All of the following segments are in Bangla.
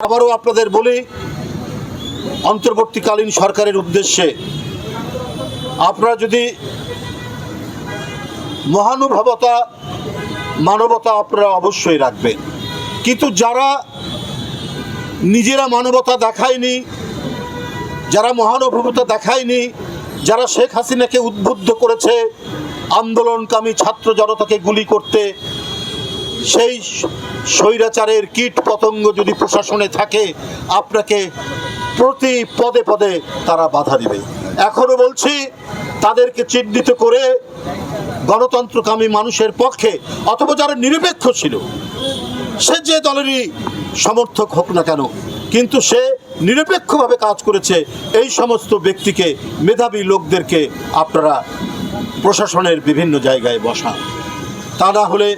আবারও আপনাদের বলি, অন্তর্বর্তীকালীন সরকারের উদ্দেশ্যে আপনারা যদি মহানুভবতা, মানবতা আপনারা অবশ্যই রাখবেন। কিন্তু যারা নিজেরা মানবতা দেখায়নি, যারা মহানুভবতা দেখায়নি, যারা শেখ হাসিনাকে উদ্বুদ্ধ করেছে আন্দোলনকামী ছাত্র জনতাকে গুলি করতে সেই স্বৈরাচারের কীট পতঙ্গ যদি প্রশাসনে থাকে, আপনাকে প্রতি পদে পদে তারা বাধা দেবে। এখনও বলছি, তাদেরকে চিহ্নিত করে গণতন্ত্রকামী মানুষের পক্ষে, অথবা যারা নিরপেক্ষ ছিল, সে যে দলেরই সমর্থক হোক না কেন, কিন্তু সে নিরপেক্ষভাবে কাজ করেছে, এই সমস্ত ব্যক্তিকে, মেধাবী লোকদেরকে আপনারা প্রশাসনের বিভিন্ন জায়গায় বসান তা না হলে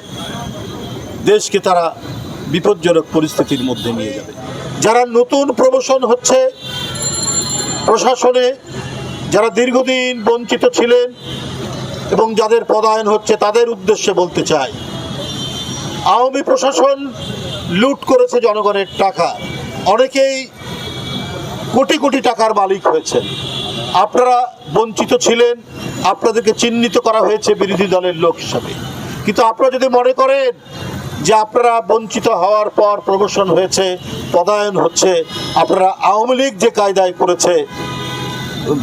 দেশকে তারা বিপজ্জনক পরিস্থিতির মধ্যে নিয়ে যাবে। যারা নতুন প্রমোশন হচ্ছে, প্রশাসনে যারা দীর্ঘদিন বঞ্চিত ছিলেন এবং যাদের পদায়ন হচ্ছে, তাদের উদ্দেশ্যে বলতে চাই, আওয়ামী প্রশাসন লুট করেছে জনগণের টাকা। অনেকেই কোটি কোটি টাকার মালিক হয়েছেন। আপনারা বঞ্চিত ছিলেন, আপনাদেরকে চিহ্নিত করা হয়েছে বিরোধী দলের লোক হিসাবে। কিন্তু আপনারা যদি মনে করেন যে আপনারা বঞ্চিত হওয়ার পর প্রমোশন হয়েছে, পদায়ন হচ্ছে, আপনারা আওয়ামী লীগ যে কায়দায় করেছে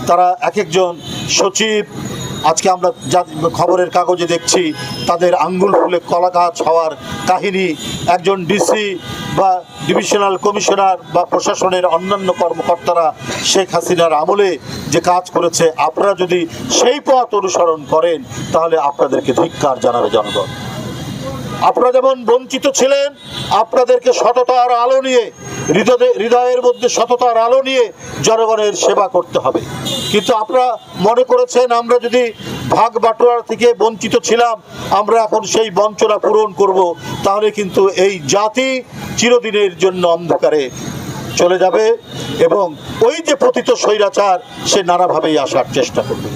তারা এক একজন সচিব, আজকে আমরা যা খবরের কাগজে দেখছি, তাদের আঙ্গুল ফুলে কলা গাছ হওয়ার কাহিনী, একজন ডিসি বা ডিভিশনাল কমিশনার বা প্রশাসনের অন্যান্য কর্মকর্তারা শেখ হাসিনার আমলে যে কাজ করেছে, আপনারা যদি সেই পথ অনুসরণ করেন, তাহলে আপনাদেরকে ধিক্কার জানাবে জনগণ। আপনারা যেমন বঞ্চিত ছিলেন, আপনাদেরকে সততার আলো নিয়ে, হৃদয়ে, হৃদয়ের মধ্যে সততার আলো নিয়ে জনগণের সেবা করতে হবে। কিন্তু আপনারা মনে করেছেন, আমরা যদি ভাগ বাটোয়ার থেকে বঞ্চিত ছিলাম, আমরা এখন সেই বঞ্চনা পূরণ করব, তাহলে কিন্তু এই জাতি চিরদিনের জন্য অন্ধকারে চলে যাবে এবং ওই যে পতিত স্বৈরাচার, সে নানাভাবেই আসার চেষ্টা করবে।